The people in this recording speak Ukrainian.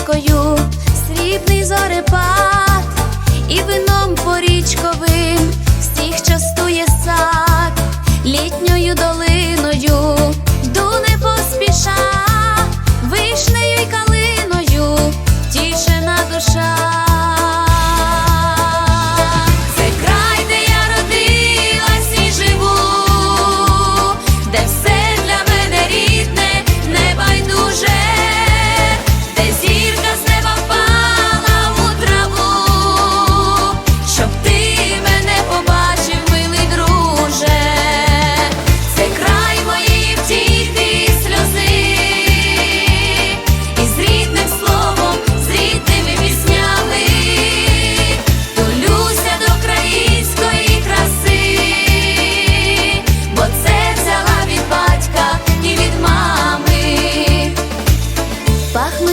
річкою, срібний зорепад, і вином порічковим всіх частує сад, літньою долиною, йду поспіша, вишнею й калиною, тішена душа.